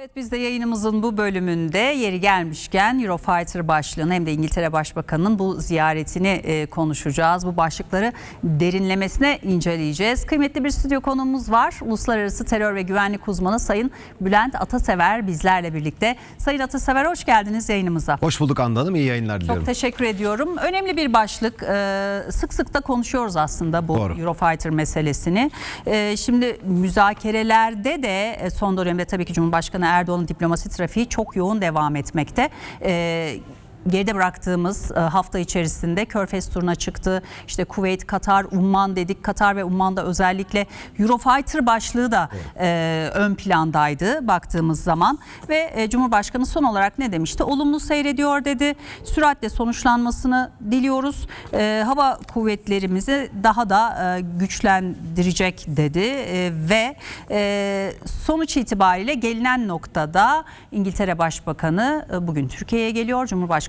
Evet biz de yayınımızın bu bölümünde yeri gelmişken Eurofighter başlığını hem de İngiltere Başbakanı'nın bu ziyaretini e, konuşacağız. Bu başlıkları derinlemesine inceleyeceğiz. Kıymetli bir stüdyo konuğumuz var. Uluslararası Terör ve Güvenlik Uzmanı Sayın Bülent Atasever bizlerle birlikte. Sayın Atasever hoş geldiniz yayınımıza. Hoş bulduk Hande Hanım. İyi yayınlar diliyorum. Çok teşekkür ediyorum. Önemli bir başlık. Ee, Sık sık da konuşuyoruz aslında bu Doğru. Eurofighter meselesini. Ee, Şimdi müzakerelerde de e, son dönemde tabii ki Cumhurbaşkanı Erdoğan'ın diplomasi trafiği çok yoğun devam etmekte. Ee, Geride bıraktığımız e, hafta içerisinde Körfez turuna çıktı. İşte Kuveyt, Katar, Umman dedik. Katar ve Umman'da özellikle Eurofighter başlığı da e, ön plandaydı baktığımız zaman. Ve e, Cumhurbaşkanı son olarak ne demişti? Olumlu seyrediyor dedi. Süratle sonuçlanmasını diliyoruz. Hava kuvvetlerimizi daha da güçlendirecek dedi. Ve sonuç itibariyle gelinen noktada İngiltere Başbakanı bugün Türkiye'ye geliyor.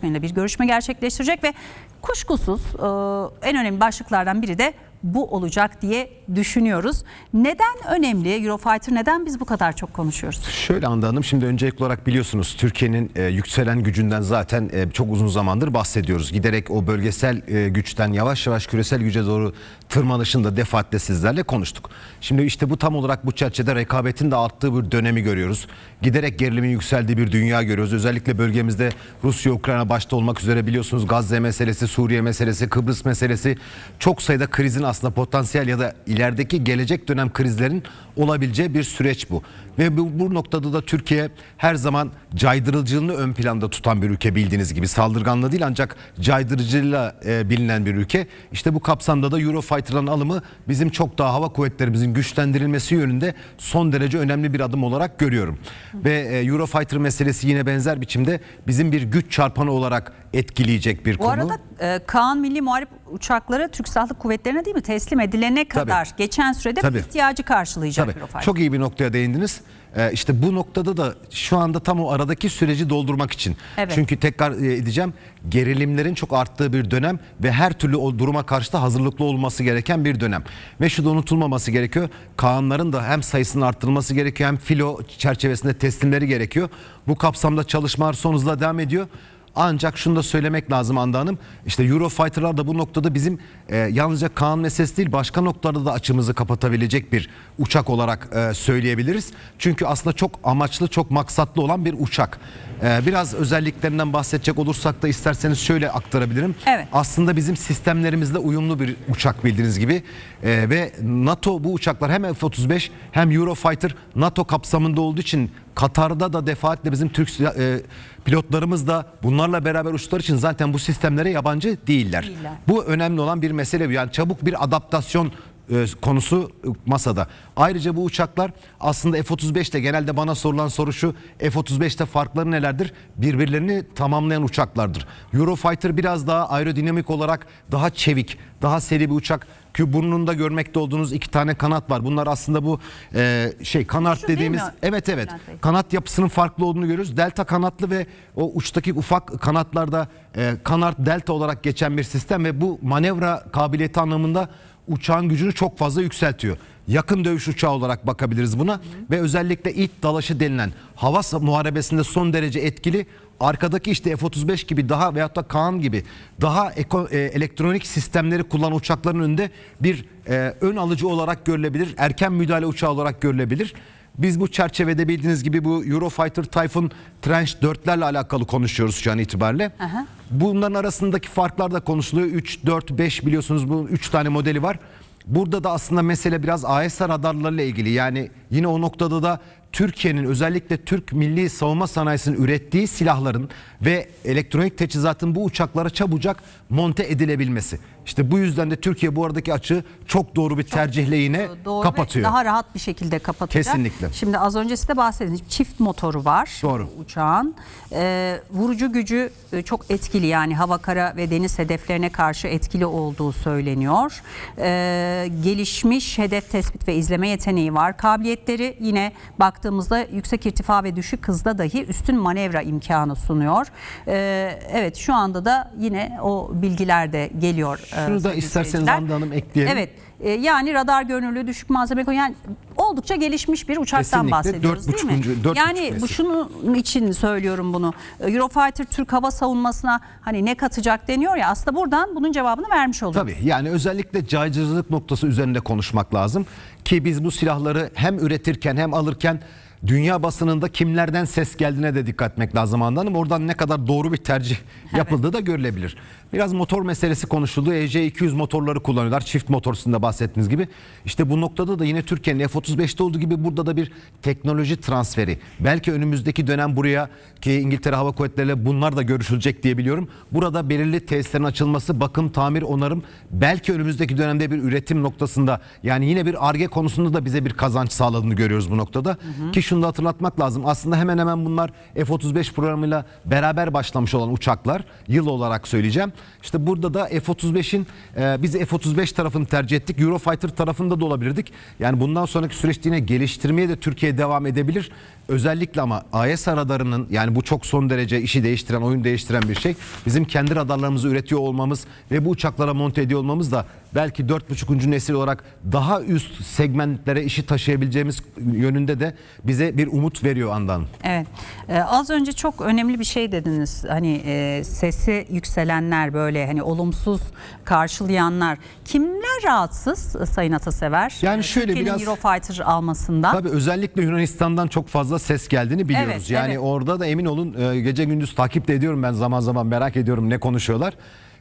Cumhurbaşkanıyla bir görüşme gerçekleştirecek ve kuşkusuz e, en önemli başlıklardan biri de bu olacak diye düşünüyoruz. Neden önemli Eurofighter? Neden biz bu kadar çok konuşuyoruz? Şöyle Hande Hanım şimdi öncelikli olarak biliyorsunuz Türkiye'nin e, yükselen gücünden zaten e, çok uzun zamandır bahsediyoruz. Giderek o bölgesel e, güçten yavaş yavaş küresel güce doğru tırmanışını da defaatle sizlerle konuştuk. Şimdi işte bu tam olarak bu çerçevede rekabetin de arttığı bir dönemi görüyoruz. Giderek gerilimin yükseldiği bir dünya görüyoruz. Özellikle bölgemizde Rusya, Ukrayna başta olmak üzere biliyorsunuz Gazze meselesi, Suriye meselesi, Kıbrıs meselesi çok sayıda krizin aslında potansiyel ya da ilerideki gelecek dönem krizlerin olabileceği bir süreç bu. Ve bu, bu noktada da Türkiye her zaman caydırıcılığını ön planda tutan bir ülke bildiğiniz gibi. Saldırganlığı değil ancak caydırıcılığıyla e, bilinen bir ülke. İşte bu kapsamda da Eurofighter'ın alımı bizim çok daha hava kuvvetlerimizin güçlendirilmesi yönünde son derece önemli bir adım olarak görüyorum. Ve e, Eurofighter meselesi yine benzer biçimde bizim bir güç çarpanı olarak etkileyecek bir Bu konu. arada e, Kaan Milli Muharip uçakları Türk Silahlı Kuvvetleri'ne değil mi teslim edilene kadar geçen sürede Tabii. ihtiyacı karşılayacak Tabii. Eurofighter. Çok iyi bir noktaya değindiniz. Ee, işte bu noktada da şu anda tam o aradaki süreci doldurmak için. Evet. Çünkü tekrar e, edeceğim gerilimlerin çok arttığı bir dönem ve her türlü o duruma karşı da hazırlıklı olması gereken bir dönem. Ve şu da unutulmaması gerekiyor. Kaanların da hem sayısının arttırılması gerekiyor hem filo çerçevesinde teslimleri gerekiyor. Bu kapsamda çalışmalar son hızla devam ediyor. Ancak şunu da söylemek lazım Anda Hanım. İşte Eurofighter'lar da bu noktada bizim e, yalnızca Kaan meselesi değil başka noktalarda da açımızı kapatabilecek bir uçak olarak e, söyleyebiliriz. Çünkü aslında çok amaçlı, çok maksatlı olan bir uçak. E, biraz özelliklerinden bahsedecek olursak da isterseniz şöyle aktarabilirim. Evet. Aslında bizim sistemlerimizle uyumlu bir uçak bildiğiniz gibi. E, ve NATO bu uçaklar hem F-35 hem Eurofighter NATO kapsamında olduğu için Katar'da da defaatle bizim Türk silah- e, pilotlarımız da bunlarla beraber uçtukları için zaten bu sistemlere yabancı değiller. Değiller. Bu önemli olan bir mesele. Yani çabuk bir adaptasyon e, konusu masada. Ayrıca bu uçaklar aslında F-35'te genelde bana sorulan soru şu. F-35'te farkları nelerdir? Birbirlerini tamamlayan uçaklardır. Eurofighter biraz daha aerodinamik olarak daha çevik, daha seri bir uçak. Ki burnunda görmekte olduğunuz iki tane kanat var. Bunlar aslında bu e, şey kanat Şu dediğimiz mi? evet evet kanat yapısının farklı olduğunu görüyoruz. Delta kanatlı ve o uçtaki ufak kanatlarda e, kanat delta olarak geçen bir sistem ve bu manevra kabiliyeti anlamında uçağın gücünü çok fazla yükseltiyor. Yakın dövüş uçağı olarak bakabiliriz buna ve özellikle ilk dalaşı denilen hava muharebesinde son derece etkili. Arkadaki işte F-35 gibi daha veyahut da Kaan gibi daha eko- e, elektronik sistemleri kullanan uçakların önünde bir e, ön alıcı olarak görülebilir. Erken müdahale uçağı olarak görülebilir. Biz bu çerçevede bildiğiniz gibi bu Eurofighter Typhoon Trench 4'lerle alakalı konuşuyoruz şu an itibariyle. Aha. Bunların arasındaki farklar da konuşuluyor. 3, 4, 5 biliyorsunuz bu 3 tane modeli var. Burada da aslında mesele biraz AES radarlarıyla ilgili. Yani yine o noktada da Türkiye'nin özellikle Türk Milli Savunma Sanayisi'nin ürettiği silahların ve elektronik teçhizatın bu uçaklara çabucak monte edilebilmesi. İşte bu yüzden de Türkiye bu aradaki açığı çok doğru bir tercihle yine Doğru ve kapatıyor. daha rahat bir şekilde kapatacak. Kesinlikle. Şimdi az önce size bahsediniz. Çift motoru var Doğru. uçağın. Ee, vurucu gücü e, çok etkili yani hava, kara ve deniz hedeflerine karşı etkili olduğu söyleniyor. Ee, gelişmiş hedef tespit ve izleme yeteneği var. Kabiliyetleri yine baktığımızda yüksek irtifa ve düşük hızda dahi üstün manevra imkanı sunuyor. Ee, evet şu anda da yine o bilgiler de geliyor Şunu da isterseniz. Hande Hanım ekleyelim. Evet. e, yani radar görünürlüğü, düşük malzeme konusu yani oldukça gelişmiş bir uçaktan Kesinlikle. bahsediyoruz Dört değil mi? buçukuncu- dört yani buçuk bu şunun için söylüyorum bunu. E, Eurofighter Türk hava savunmasına hani ne katacak deniyor ya aslında buradan bunun cevabını vermiş oluyor. Tabii yani özellikle caydırıcılık noktası üzerinde konuşmak lazım. Ki biz bu silahları hem üretirken hem alırken dünya basınında kimlerden ses geldiğine de dikkat etmek lazım Hande Hanım. Oradan ne kadar doğru bir tercih yapıldığı da görülebilir. Biraz motor meselesi konuşuldu. EC200 motorları kullanıyorlar. Çift motor sizin de bahsettiğiniz gibi. İşte bu noktada da yine Türkiye'nin F-35'te olduğu gibi burada da bir teknoloji transferi. Belki önümüzdeki dönem buraya ki İngiltere Hava Kuvvetleri'yle bunlar da görüşülecek diye biliyorum. Burada belirli tesislerin açılması, bakım, tamir, onarım belki önümüzdeki dönemde bir üretim noktasında yani yine bir ARGE konusunda da bize bir kazanç sağladığını görüyoruz bu noktada. Ki şunu da hatırlatmak lazım. Aslında hemen hemen bunlar F-35 programıyla beraber başlamış olan uçaklar. Yıl olarak söyleyeceğim. İşte burada da F-35'in e, biz F-35 tarafını tercih ettik. Eurofighter tarafında da olabilirdik. Yani bundan sonraki süreçte yine geliştirmeye de Türkiye devam edebilir. Özellikle ama AES radarının yani bu çok son derece işi değiştiren, oyun değiştiren bir şey. Bizim kendi radarlarımızı üretiyor olmamız ve bu uçaklara monte ediyor olmamız da belki 4.5. nesil olarak daha üst segmentlere işi taşıyabileceğimiz yönünde de bize bir umut veriyor andan. Evet. Ee, az önce çok önemli bir şey dediniz. Hani e, sesi yükselenler böyle hani olumsuz karşılayanlar. Kimler rahatsız Sayın Atasever? Yani şöyle Türkiye'nin biraz- Eurofighter almasından. Tabii özellikle Yunanistan'dan çok fazla ses geldiğini biliyoruz. Evet, yani evet. orada da emin olun e, gece gündüz takip de ediyorum ben zaman zaman merak ediyorum ne konuşuyorlar.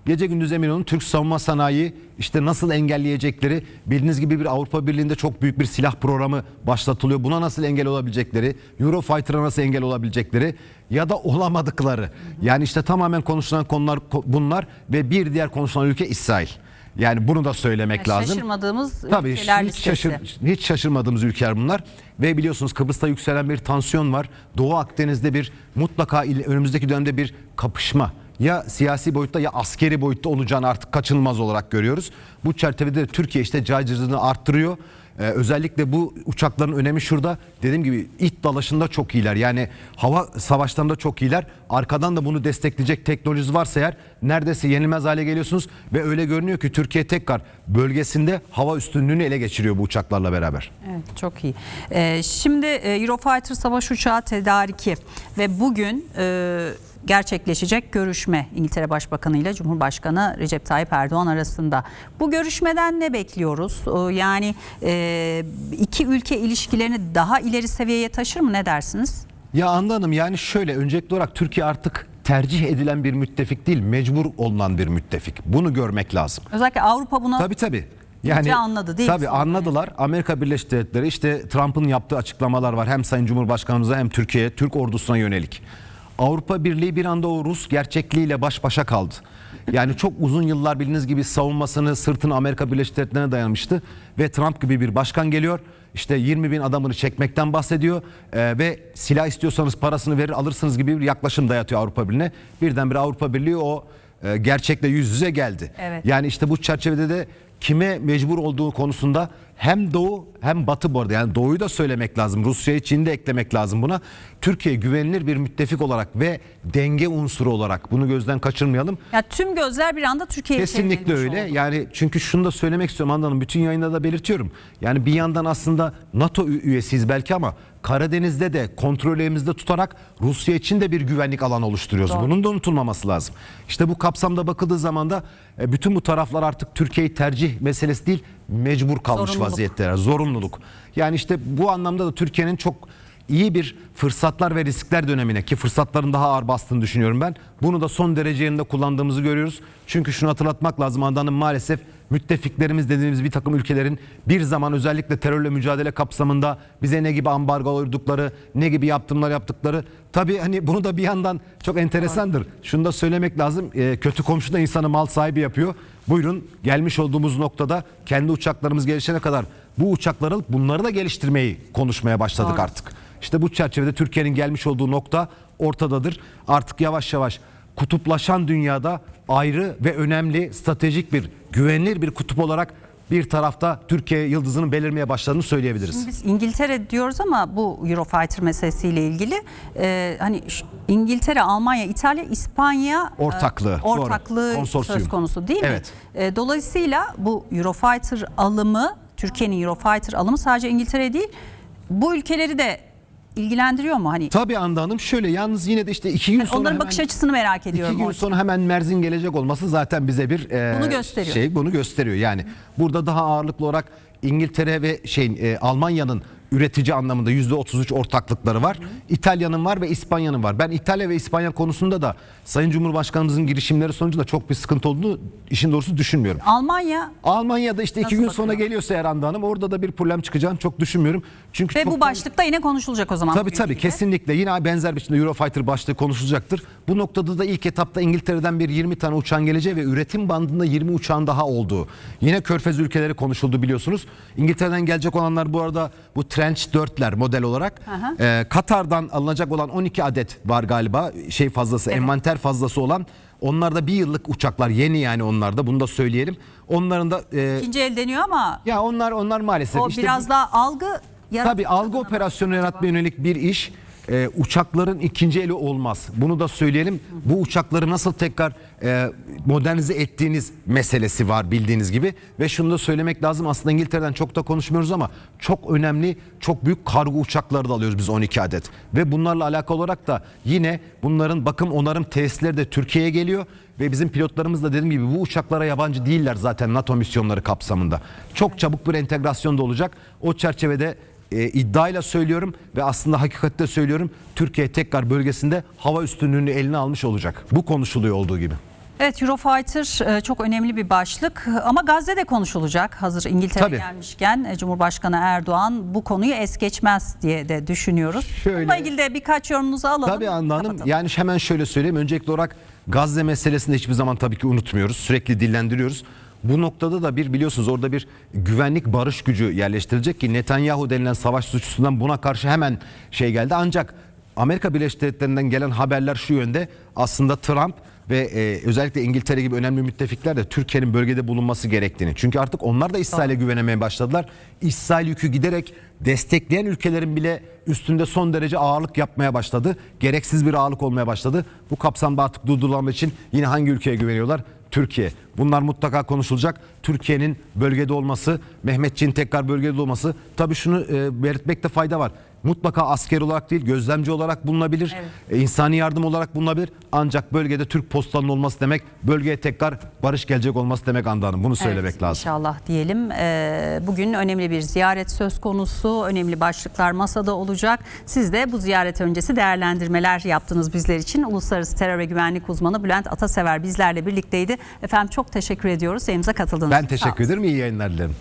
Gece gündüz emin olun Türk savunma sanayi işte nasıl engelleyecekleri bildiğiniz gibi bir Avrupa Birliği'nde çok büyük bir silah programı başlatılıyor. Buna nasıl engel olabilecekleri, Eurofighter'a nasıl engel olabilecekleri ya da olamadıkları. Yani işte tamamen konuşulan konular ko- bunlar ve bir diğer konuşulan ülke İsrail. Yani bunu da söylemek Yani lazım. Şaşırmadığımız Tabii ülkeler hiç, listesi. şaşır, hiç şaşırmadığımız ülkeler bunlar. Ve biliyorsunuz Kıbrıs'ta yükselen bir tansiyon var. Doğu Akdeniz'de bir mutlaka önümüzdeki dönemde bir kapışma. Ya siyasi boyutta ya askeri boyutta olacağını artık kaçınılmaz olarak görüyoruz. Bu çerçevede de Türkiye işte caydırıcılığını arttırıyor. Ee, özellikle bu uçakların önemi şurada. Dediğim gibi it dalaşında çok iyiler. Yani hava savaşlarında çok iyiler. Arkadan da bunu destekleyecek teknolojisi varsa eğer neredeyse yenilmez hale geliyorsunuz. Ve öyle görünüyor ki Türkiye tekrar bölgesinde hava üstünlüğünü ele geçiriyor bu uçaklarla beraber. Evet çok iyi. Ee, şimdi e, Eurofighter savaş uçağı tedariki ve bugün e, gerçekleşecek görüşme İngiltere Başbakanı ile Cumhurbaşkanı Recep Tayyip Erdoğan arasında. Bu görüşmeden ne bekliyoruz? Ee, yani e, iki ülke ilişkilerini daha ileri seviyeye taşır mı ne dersiniz? Ya Hande Hanım yani şöyle öncelikli olarak Türkiye artık tercih edilen bir müttefik değil mecbur olunan bir müttefik. Bunu görmek lazım. Özellikle Avrupa buna Tabii tabii. İyice anladı değil mi Tabii sonra? anladılar. Amerika Birleşik Devletleri işte Trump'ın yaptığı açıklamalar var. Hem Sayın Cumhurbaşkanımıza hem Türkiye'ye, Türk ordusuna yönelik. Avrupa Birliği bir anda o Rus gerçekliğiyle baş başa kaldı. Yani çok uzun yıllar bildiğiniz gibi savunmasını, sırtını Amerika Birleşik Devletleri'ne dayanmıştı. Ve Trump gibi bir başkan geliyor. İşte 20 bin adamını çekmekten bahsediyor. Ee, ve silah istiyorsanız parasını verir alırsınız gibi bir yaklaşım dayatıyor Avrupa Birliği'ne. Birdenbire Avrupa Birliği o e, gerçekle yüz yüze geldi. Evet. Yani işte bu çerçevede de kime mecbur olduğu konusunda hem Doğu hem Batı bu arada yani Doğu'yu da söylemek lazım. Rusya'yı Çin'i de eklemek lazım buna. Türkiye güvenilir bir müttefik olarak ve denge unsuru olarak bunu gözden kaçırmayalım. ya tüm gözler bir anda Türkiye'ye Kesinlikle öyle. oldu. Yani çünkü şunu da söylemek istiyorum Handan Hanım. Bütün yayında da belirtiyorum. Yani bir yandan aslında NATO üyesiyiz belki ama Karadeniz'de de kontrol elimizde tutarak Rusya için de bir güvenlik alanı oluşturuyoruz. Doğru. Bunun da unutulmaması lazım. İşte bu kapsamda bakıldığı zaman da e, bütün bu taraflar artık Türkiye'yi tercih meselesi değil mecbur kalmış Zorunluluk. vaziyetteler. Zorunluluk. Yani işte bu anlamda da Türkiye'nin çok iyi bir fırsatlar ve riskler dönemine ki fırsatların daha ağır bastığını düşünüyorum ben. Bunu da son derece yerinde kullandığımızı görüyoruz. Çünkü şunu hatırlatmak lazım Handan'ın maalesef müttefiklerimiz dediğimiz bir takım ülkelerin bir zaman özellikle terörle mücadele kapsamında bize ne gibi ambargo uydukları, ne gibi yaptırımlar yaptıkları. Tabii hani bunu da bir yandan çok enteresandır. Şunu da söylemek lazım. e, kötü komşu da insanı mal sahibi yapıyor. Buyurun gelmiş olduğumuz noktada kendi uçaklarımız gelişene kadar bu uçakları alıp bunları da geliştirmeyi konuşmaya başladık Doğru. artık. İşte bu çerçevede Türkiye'nin gelmiş olduğu nokta ortadadır. Artık yavaş yavaş kutuplaşan dünyada ayrı ve önemli stratejik bir güvenilir bir kutup olarak bir tarafta Türkiye yıldızının belirmeye başladığını söyleyebiliriz. Biz İngiltere diyoruz ama bu Eurofighter meselesiyle ilgili e, hani İngiltere, Almanya, İtalya, İspanya e, Ortaklığı, doğru. ortaklığı Konsorsiyum. söz konusu değil Evet. mi? E, dolayısıyla bu Eurofighter alımı, Türkiye'nin Eurofighter alımı sadece İngiltere değil, bu ülkeleri de ilgilendiriyor mu? Hani Tabii Hande Hanım şöyle yalnız yine de işte iki gün sonra onların hemen- bakış açısını merak ediyorum. İki gün orada. sonra hemen Merzin gelecek olması zaten bize bir e, Bunu gösteriyor. Şey bunu gösteriyor. Yani burada daha ağırlıklı olarak İngiltere ve şeyin e, Almanya'nın üretici anlamında %33 ortaklıkları var. İtalya'nın var ve İspanya'nın var. Ben İtalya ve İspanya konusunda da Sayın Cumhurbaşkanımızın girişimleri sonucunda çok bir sıkıntı olduğunu işin doğrusu düşünmüyorum. Almanya Almanya'da işte iki Nasıl gün sonra bakıyor? geliyorsa eğer Hande Hanım orada da bir problem çıkacağını çok düşünmüyorum. Çünkü ve çok bu başlıkta yine konuşulacak o zaman. Tabii tabii gibi. kesinlikle yine benzer biçimde Eurofighter başlığı konuşulacaktır. Bu noktada da ilk etapta İngiltere'den bir 20 tane uçağın geleceği ve üretim bandında 20 uçağın daha olduğu. Yine Körfez ülkeleri konuşuldu biliyorsunuz. İngiltere'den gelecek olanlar bu arada bu Trench 4'ler model olarak. Ee, Katar'dan alınacak olan 12 adet var galiba şey fazlası Evet. envanter fazlası olan. Onlar da bir yıllık uçaklar yeni yani onlar da bunu da söyleyelim. Onların da e, İkinci el deniyor ama ya onlar onlar maalesef o işte biraz daha algı. Tabii algı operasyonu yaratmaya yönelik bir iş. Ee, uçakların ikinci eli olmaz. Bunu da söyleyelim. Bu uçakları nasıl tekrar e, modernize ettiğiniz meselesi var bildiğiniz gibi. Ve şunu da söylemek lazım. Aslında İngiltere'den çok da konuşmuyoruz ama çok önemli, çok büyük kargo uçakları da alıyoruz biz 12 adet. Ve bunlarla alakalı olarak da yine bunların bakım onarım tesisleri de Türkiye'ye geliyor. Ve bizim pilotlarımız da dediğim gibi bu uçaklara yabancı değiller zaten NATO misyonları kapsamında. Çok çabuk bir entegrasyon da olacak. O çerçevede e, iddiayla söylüyorum ve aslında hakikatte söylüyorum. Türkiye tekrar bölgesinde hava üstünlüğünü eline almış olacak. Bu konuşuluyor olduğu gibi. Evet Eurofighter e, çok önemli bir başlık ama Gazze'de konuşulacak. Hazır İngiltere Tabii. gelmişken e, Cumhurbaşkanı Erdoğan bu konuyu es geçmez diye de düşünüyoruz. Şöyle- Bununla ilgili de birkaç yorumunuzu alalım. Tabii Anla Hanım kapatalım. yani hemen şöyle söyleyeyim. Öncelikli olarak Gazze meselesini hiçbir zaman tabii ki unutmuyoruz. Sürekli dillendiriyoruz. Bu noktada da bir biliyorsunuz orada bir güvenlik barış gücü yerleştirilecek ki Netanyahu denilen savaş suçlusundan buna karşı hemen şey geldi. Ancak Amerika Birleşik Devletleri'nden gelen haberler şu yönde aslında Trump ve e, özellikle İngiltere gibi önemli müttefikler de Türkiye'nin bölgede bulunması gerektiğini. Çünkü artık onlar da İsrail'e güvenemeye başladılar. İsrail yükü giderek destekleyen ülkelerin bile üstünde son derece ağırlık yapmaya başladı. Gereksiz bir ağırlık olmaya başladı. Bu kapsamda artık durdurulamak için yine hangi ülkeye güveniyorlar? Türkiye. Bunlar mutlaka konuşulacak. Türkiye'nin bölgede olması, Mehmetçiğin tekrar bölgede olması. Tabii şunu e, belirtmekte fayda var. Mutlaka asker olarak değil, gözlemci olarak bulunabilir, e, insani yardım olarak bulunabilir. Ancak bölgede Türk postalının olması demek, bölgeye tekrar barış gelecek olması demek Hande Hanım. Bunu söylemek Evet, lazım. İnşallah diyelim. Ee, bugün önemli bir ziyaret söz konusu. Önemli başlıklar masada olacak. Siz de bu ziyaret öncesi değerlendirmeler yaptınız bizler için. Uluslararası Terör ve Güvenlik Uzmanı Bülent Atasever bizlerle birlikteydi. Efendim çok teşekkür ediyoruz. Yayınımıza katıldığınız Ben için. Olun. teşekkür ederim. İyi yayınlar dilerim.